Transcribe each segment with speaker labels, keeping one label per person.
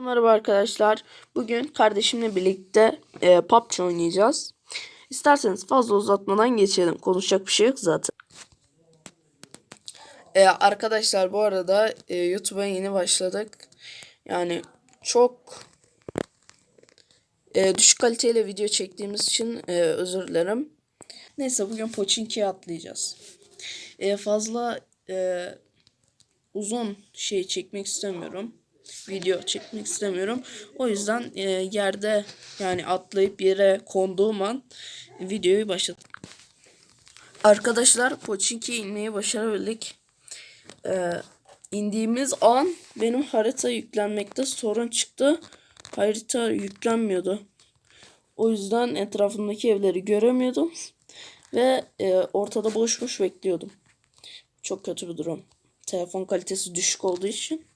Speaker 1: Merhaba arkadaşlar. Bugün kardeşimle birlikte e, PUBG oynayacağız. İsterseniz fazla uzatmadan geçelim. Konuşacak bir şey yok zaten. E, arkadaşlar bu arada e, YouTube'a yeni başladık. Yani çok e, düşük kaliteyle video çektiğimiz için e, özür dilerim. Neyse bugün Pochinki'ye atlayacağız. E, fazla e, uzun şey çekmek istemiyorum. Video çekmek istemiyorum. O yüzden e, yerde yani atlayıp yere konduğum an videoyu başlattım. Arkadaşlar Pochinki'ye inmeyi başarabildik. E, indiğimiz an benim harita yüklenmekte sorun çıktı. Harita yüklenmiyordu. O yüzden etrafımdaki evleri göremiyordum. Ve e, ortada boş boş bekliyordum. Çok kötü bir durum. Telefon kalitesi düşük olduğu için.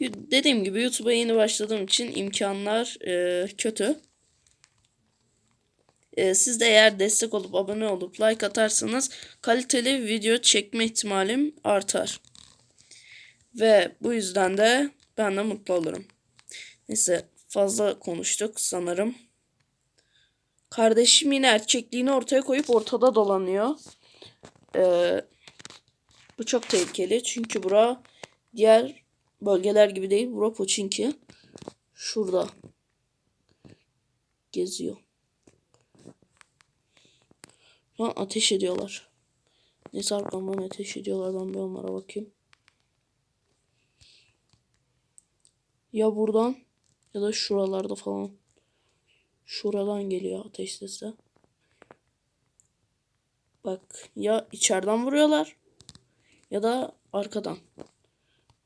Speaker 1: Dediğim gibi YouTube'a yeni başladığım için imkanlar e, kötü. E, siz de eğer destek olup abone olup like atarsanız kaliteli video çekme ihtimalim artar. Ve bu yüzden de ben de mutlu olurum. Neyse fazla konuştuk sanırım. Kardeşim yine erkekliğini ortaya koyup ortada dolanıyor. Ee, bu çok tehlikeli çünkü bura diğer bölgeler gibi değil. Bura Pochinki. Şurada. Geziyor. Şu an ateş ediyorlar. Neyse arkamdan ateş ediyorlar. Ben bir onlara bakayım. Ya buradan ya da şuralarda falan. Şuradan geliyor ateş sesi. Bak ya içeriden vuruyorlar ya da arkadan.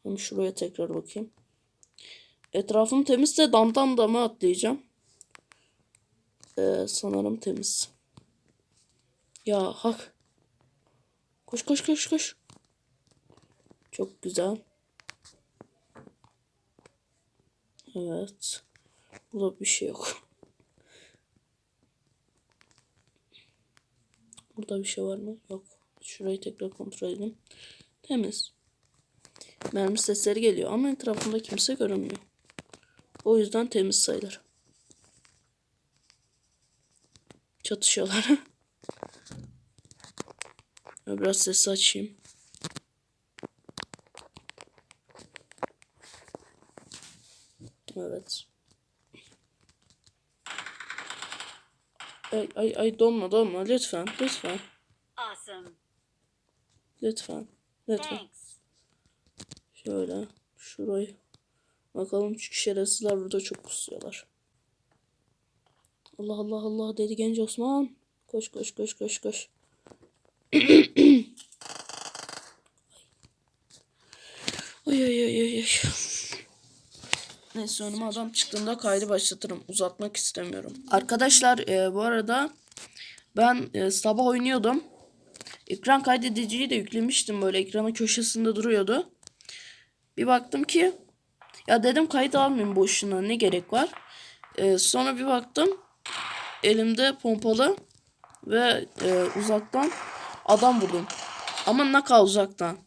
Speaker 1: Hem şuraya tekrar bakayım. Etrafım temizse damdan dama atlayacağım. Ee, sanırım temiz. Ya hak. Koş koş koş koş. Çok güzel. Evet. Burada bir şey yok. Burada bir şey var mı? Yok. Şurayı tekrar kontrol edelim. Temiz. Mermi sesleri geliyor ama etrafında kimse görünmüyor. O yüzden temiz sayılır. Çatışıyorlar. Biraz sesi açayım. Evet. Ay ay ay donma donma lütfen lütfen
Speaker 2: Awesome.
Speaker 1: lütfen lütfen.
Speaker 2: Thanks.
Speaker 1: Şöyle şurayı bakalım çünkü şerefsizler burada çok kusuyorlar. Allah Allah Allah dedi genç Osman. Koş koş koş koş koş. ay ay ay ay ay. Neyse önüme adam çıktığında kaydı başlatırım. Uzatmak istemiyorum. Arkadaşlar e, bu arada ben e, sabah oynuyordum. Ekran kaydediciyi de yüklemiştim böyle ekranın köşesinde duruyordu. Bir baktım ki ya dedim kayıt almayayım boşuna ne gerek var. E, sonra bir baktım elimde pompalı ve e, uzaktan adam vurdum. Ama ne kadar uzaktan.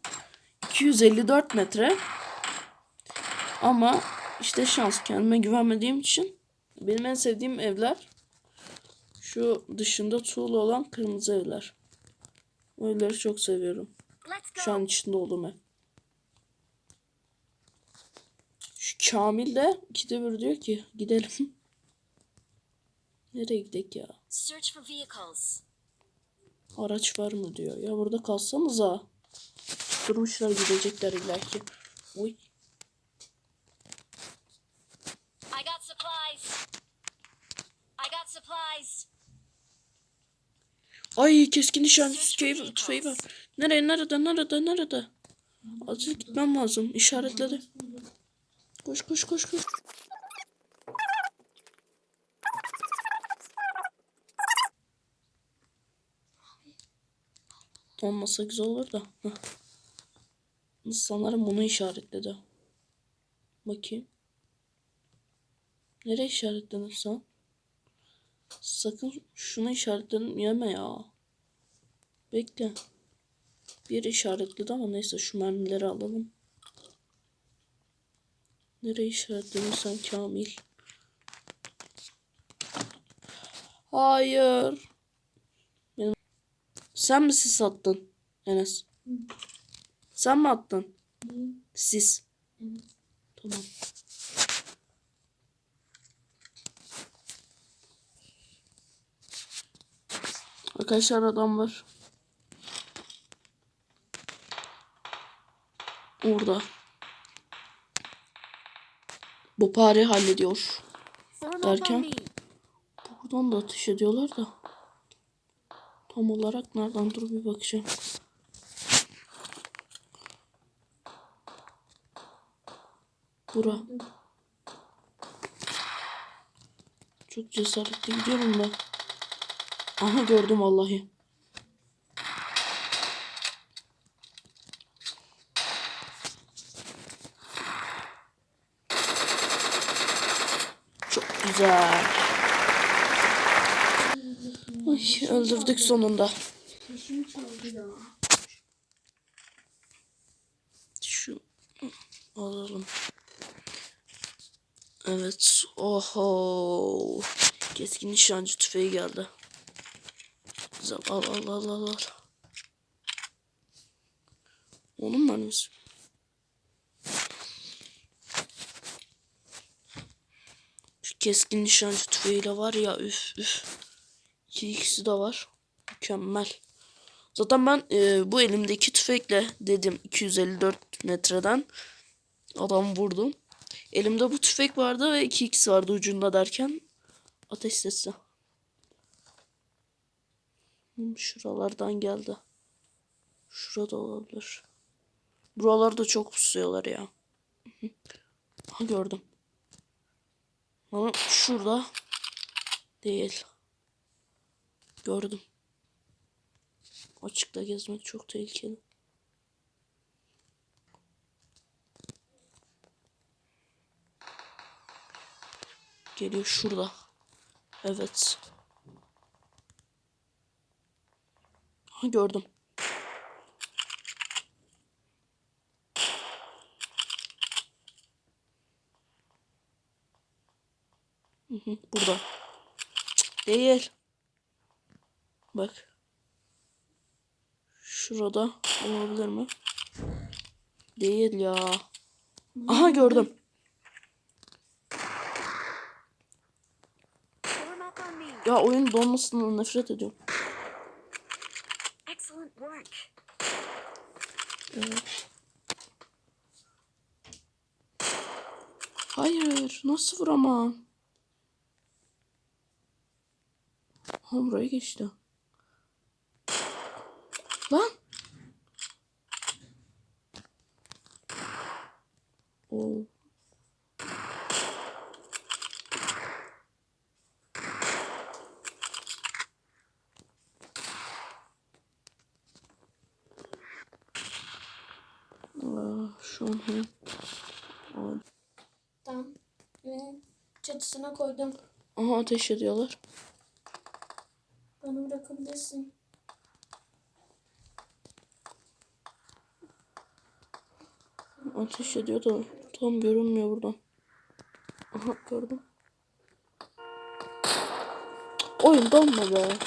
Speaker 1: 254 metre. Ama işte şans kendime güvenmediğim için benim en sevdiğim evler şu dışında tuğla olan kırmızı evler. O evleri çok seviyorum. Şu an içinde olduğum ev. Şu Kamil de ikide bir diyor ki gidelim. Nereye gidek ya?
Speaker 2: Search for vehicles.
Speaker 1: Araç var mı diyor. Ya burada kalsanıza. Durmuşlar gidecekler illaki. Uy.
Speaker 2: I got supplies. I got supplies.
Speaker 1: Ay keskin nişan tüfeği, tüfeği var. Nereye nerede nerede nerede? Acil gitmem lazım. İşaretledi. Koş koş koş koş. Olmasa güzel olur da. Sanırım bunu işaretledi. Bakayım. Nereye işaretlenir sen? Sakın şunu işaretledim yeme ya. Bekle. Bir işaretledi ama neyse şu mermileri alalım. Nereye işaretlemişsen Kamil? Hayır. Benim... Sen mi sis attın Enes? Sen mi attın? Sis. Tamam. Arkadaşlar adam var. Orada. Bu pare hallediyor. Derken? Buradan da ateş ediyorlar da. Tam olarak nereden dur bir bakacağım. Bura. Çok cesaretli gidiyorum ben. Aha gördüm vallahi. Çok güzel. Ay, öldürdük sonunda. Şu alalım. Evet. Oho. Keskin nişancı tüfeği geldi. Güzel. Al al al al al. Onun mermisi. Keskin nişancı tüfeğiyle var ya üf üf. İki ikisi de var. Mükemmel. Zaten ben e, bu elimdeki tüfekle dedim 254 metreden adam vurdum. Elimde bu tüfek vardı ve 2x vardı ucunda derken ateş sesi. Hmm, Şuralardan geldi. Şurada olabilir. Buralarda çok pusuyorlar ya. Ha gördüm. Ama şurada değil. Gördüm. Açıkta gezmek çok tehlikeli. Geliyor şurada. Evet. Gördüm. Burada. Değil. Bak. Şurada olabilir mi? Değil ya. Aha gördüm. Ya oyun donmasından nefret ediyorum. Evet. Hayır. Nasıl vuramam? Ha buraya geçti. Lan. Oo. Aa, şu an hem.
Speaker 3: Tamam. Çatısına koydum.
Speaker 1: Aha ateş ediyorlar. Ateş ediyor da tam görünmüyor buradan. Aha gördüm. Oyun donma be.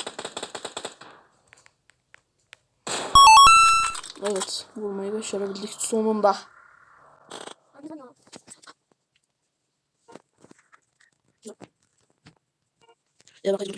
Speaker 1: Evet vurmayı başarabildik sonunda. Ya bakayım.